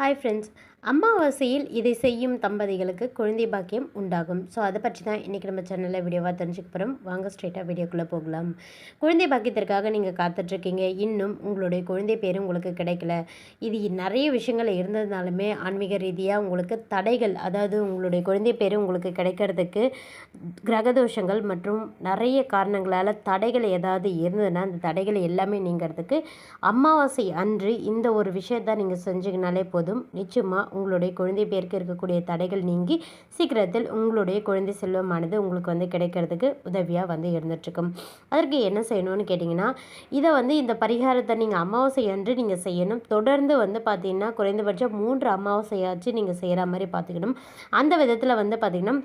Hi friends அமாவாசையில் இதை செய்யும் தம்பதிகளுக்கு குழந்தை பாக்கியம் உண்டாகும். ஸோ அதை பற்றி தான் இன்றைக்கி நம்ம சேனலில் வீடியோவாக தெரிஞ்சுக்க போகிறோம் வாங்க ஸ்ட்ரெயிட்டாக வீடியோக்குள்ளே போகலாம். குழந்தை பாக்கியத்திற்காக நீங்கள் காத்துட்ருக்கீங்க. இன்னும் உங்களுடைய குழந்தை பேரும் உங்களுக்கு கிடைக்கல. இது நிறைய விஷயங்கள் இருந்ததுனாலுமே ஆன்மீக ரீதியாக உங்களுக்கு தடைகள் அதாவது உங்களுடைய குழந்தை பேரும் உங்களுக்கு கிடைக்கிறதுக்கு கிரகதோஷங்கள் மற்றும் நிறைய காரணங்களால் தடைகள் ஏதாவது இருந்ததுன்னா அந்த தடைகள் எல்லாமே நீங்கிறதுக்கு அமாவாசை அன்று இந்த ஒரு விஷயத்தை நீங்கள் செஞ்சிங்கனாலே போதும். நிச்சயமாக உங்களுடைய குழந்தை பேருக்கு இருக்கக்கூடிய தடைகள் நீங்கி சீக்கிரத்தில் உங்களுடைய குழந்தை செல்வமானது உங்களுக்கு வந்து கிடைக்கிறதுக்கு உதவியாக வந்து இருந்துகிட்ருக்கும் அதற்கு என்ன செய்யணும்னு கேட்டிங்கன்னா இதை வந்து இந்த பரிகாரத்தை நீங்கள் அமாவாசை அன்று நீங்கள் செய்யணும். தொடர்ந்து வந்து பார்த்திங்கன்னா குறைந்தபட்சம் மூன்று அமாவாசையாச்சு நீங்கள் செய்கிற மாதிரி பார்த்துக்கணும் அந்த விதத்தில் வந்து பார்த்திங்கன்னா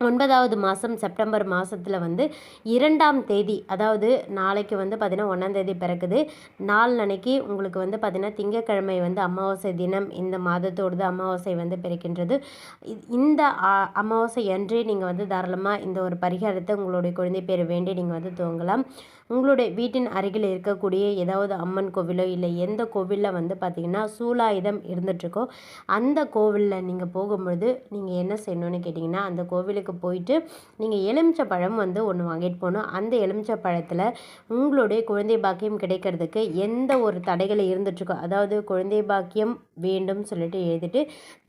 ஒன்பதாவது மாதம் செப்டம்பர் மாதத்தில் வந்து இரண்டாம் தேதி அதாவது நாளைக்கு வந்து பார்த்திங்கன்னா ஒன்றாந்தேதி பிறக்குது. நாள் அன்னைக்கு உங்களுக்கு வந்து பார்த்திங்கன்னா திங்கக்கிழமை வந்து அமாவாசை தினம் இந்த மாதத்தோடது அமாவாசை வந்து பிறக்கின்றது. இந்த அமாவாசை அன்றே நீங்கள் வந்து தாராளமாக இந்த ஒரு பரிகாரத்தை உங்களுடைய குழந்தை பேர் வேண்டி நீங்கள் வந்து துவங்கலாம். உங்களுடைய வீட்டின் அருகில் இருக்கக்கூடிய ஏதாவது அம்மன் கோவிலோ இல்லை எந்த கோவிலில் வந்து பார்த்திங்கன்னா சூலாயுதம் இருந்துகிட்ருக்கோ அந்த கோவிலில் நீங்கள் போகும்பொழுது நீங்கள் என்ன செய்யணும்னு கேட்டிங்கன்னா அந்த கோவிலுக்கு கடைக்கு போயிட்டு நீங்கள் எலுமிச்சை பழம் வந்து ஒன்று வாங்கிட்டு போகணும். அந்த எலுமிச்சை பழத்தில் உங்களுடைய குழந்தை பாக்கியம் கிடைக்கிறதுக்கு எந்த ஒரு தடைகள் இருந்துட்டுருக்கோ அதாவது குழந்தை பாக்கியம் வேண்டும் சொல்லிட்டு எழுதிட்டு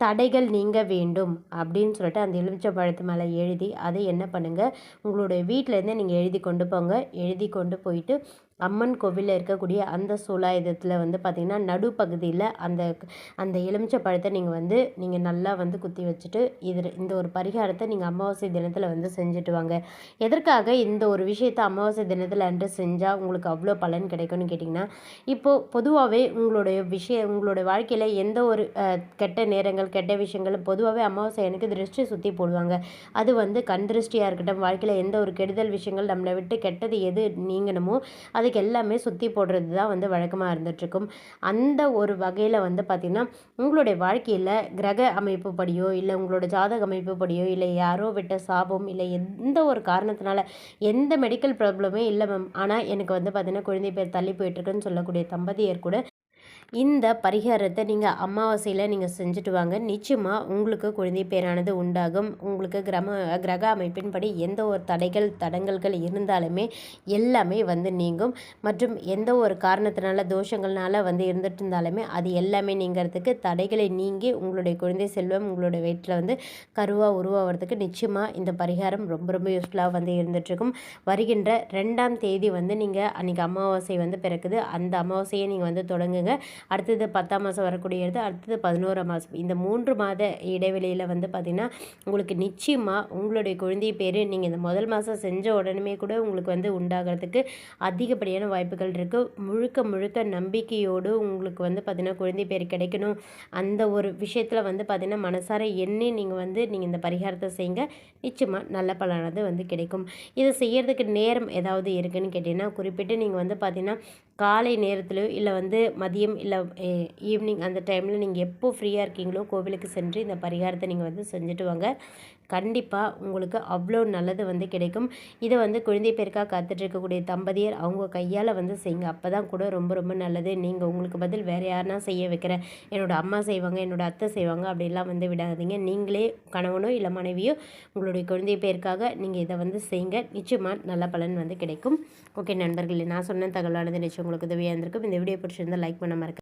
தடைகள் நீங்க வேண்டும் அப்படின்னு சொல்லிட்டு அந்த எலுமிச்சை பழத்து மேலே எழுதி அதை என்ன பண்ணுங்கள் உங்களுடைய வீட்டிலேருந்தே நீங்கள் எழுதி கொண்டு போங்க. எழுதி கொண்டு போயிட்டு அம்மன் கோவிலில் இருக்கக்கூடிய அந்த சூலாயுதத்தில் வந்து பார்த்திங்கன்னா நடுப்பகுதியில் அந்த அந்த எலுமிச்சை பழத்தை நீங்கள் வந்து நீங்கள் நல்லா வந்து குத்தி வச்சுட்டு இது இந்த ஒரு பரிகாரத்தை நீங்கள் அமாவாசை தினத்தில் வந்து செஞ்சுட்டு வாங்க. எதற்காக இந்த ஒரு விஷயத்தை அமாவாசை தினத்தில் அன்று செஞ்சால் உங்களுக்கு அவ்வளோ பலன் கிடைக்கும்னு கேட்டிங்கன்னா இப்போது பொதுவாகவே உங்களுடைய விஷயம் உங்களுடைய வாழ்க்கையில் எந்த ஒரு கெட்ட நேரங்கள் கெட்ட விஷயங்கள் பொதுவாகவே அமாவாசை எனக்கு திருஷ்டி சுற்றி போடுவாங்க. அது வந்து கண் திருஷ்டியாக இருக்கட்டும் வாழ்க்கையில் எந்த ஒரு கெடுதல் விஷயங்கள் நம்மளை விட்டு கெட்டது எது நீங்கணுமோ அது அதுக்கு எல்லாமே சுற்றி போடுறது தான் வந்து வழக்கமாக இருந்துகிட்ருக்கும் அந்த ஒரு வகையில் வந்து பார்த்திங்கன்னா உங்களுடைய வாழ்க்கையில் கிரக அமைப்பு படியோ இல்லை உங்களோட ஜாதக அமைப்பு படியோ இல்லை யாரோ விட்ட சாபம் இல்லை எந்த ஒரு காரணத்தினால எந்த மெடிக்கல் ப்ராப்ளமே இல்லை மேம் ஆனால் எனக்கு வந்து பார்த்திங்கன்னா குழந்தை பேர் தள்ளி போயிட்டுருக்குன்னு சொல்லக்கூடிய தம்பதியர் கூட இந்த பரிகாரத்தை நீங்கள் அமாவாசையில் நீங்கள் செஞ்சுட்டு வாங்க. நிச்சயமாக உங்களுக்கு குழந்தை பேரானது உண்டாகும். உங்களுக்கு கிரம கிரக அமைப்பின்படி எந்த ஒரு தடைகள் தடங்கல்கள் இருந்தாலுமே எல்லாமே வந்து நீங்கும். மற்றும் எந்த ஒரு காரணத்தினால தோஷங்கள்னால வந்து இருந்துட்டு இருந்தாலுமே அது எல்லாமே நீங்கிறதுக்கு தடைகளை நீங்கி உங்களுடைய குழந்தை செல்வம் உங்களுடைய வயிற்றில் வந்து கருவாக உருவாகிறதுக்கு நிச்சயமாக இந்த பரிகாரம் ரொம்ப ரொம்ப யூஸ்ஃபுல்லாக வந்து இருந்துகிட்ருக்கும் வருகின்ற ரெண்டாம் தேதி வந்து நீங்கள் அன்றைக்கி அமாவாசை வந்து பிறக்குது. அந்த அமாவாசையை நீங்கள் வந்து தொடங்குங்க. அடுத்தது பத்தாம் மாதம் வரக்கூடியது அடுத்தது பதினோராம் மாதம் இந்த மூன்று மாத இடைவெளியில் வந்து பார்த்திங்கன்னா உங்களுக்கு நிச்சயமாக உங்களுடைய குழந்தை பேர் நீங்கள் இந்த முதல் மாதம் செஞ்ச உடனே கூட உங்களுக்கு வந்து உண்டாகிறதுக்கு அதிகப்படியான வாய்ப்புகள் இருக்குது முழுக்க முழுக்க நம்பிக்கையோடு உங்களுக்கு வந்து பார்த்திங்கன்னா குழந்தை பேர் கிடைக்கணும். அந்த ஒரு விஷயத்தில் வந்து பார்த்திங்கன்னா மனசார எண்ணி நீங்கள் வந்து நீங்கள் இந்த பரிகாரத்தை செய்யுங்க நிச்சயமாக நல்ல பலனது வந்து கிடைக்கும். இதை செய்கிறதுக்கு நேரம் ஏதாவது இருக்குதுன்னு கேட்டிங்கன்னா குறிப்பிட்டு நீங்கள் வந்து பார்த்திங்கன்னா காலை நேரத்திலோ இல்லை வந்து மதியம் இல்லை ஈவினிங் அந்த டைமில் நீங்கள் எப்போ ஃப்ரீயாக இருக்கீங்களோ கோவிலுக்கு சென்று இந்த பரிகாரத்தை நீங்கள் வந்து செஞ்சுட்டு வாங்க. கண்டிப்பாக உங்களுக்கு அவ்வளோ நல்லது வந்து கிடைக்கும். இதை வந்து குழந்தை பேருக்காக காத்துட்ருக்கக்கூடிய தம்பதியர் அவங்க கையால் வந்து செய்யுங்க. அப்போ தான் கூட ரொம்ப ரொம்ப நல்லது. நீங்கள் உங்களுக்கு பதில் வேறு யாருனா செய்ய வைக்கிறேன் என்னோடய அம்மா செய்வாங்க என்னோடய அத்தை செய்வாங்க அப்படிலாம் வந்து விடாதீங்க. நீங்களே கணவனோ இல்லை மனைவியோ உங்களுடைய குழந்தை பேருக்காக நீங்கள் இதை வந்து செய்யுங்க. நிச்சயமாக நல்ல பலன் வந்து கிடைக்கும். ஓகே நண்பர்களே நான் சொன்ன தகவலானது நிச்சயம் உங்களுக்கு உதவியாக இருந்திருக்கும். இந்த வீடியோ பிடிச்சிருந்தால் லைக் பண்ண மறக்க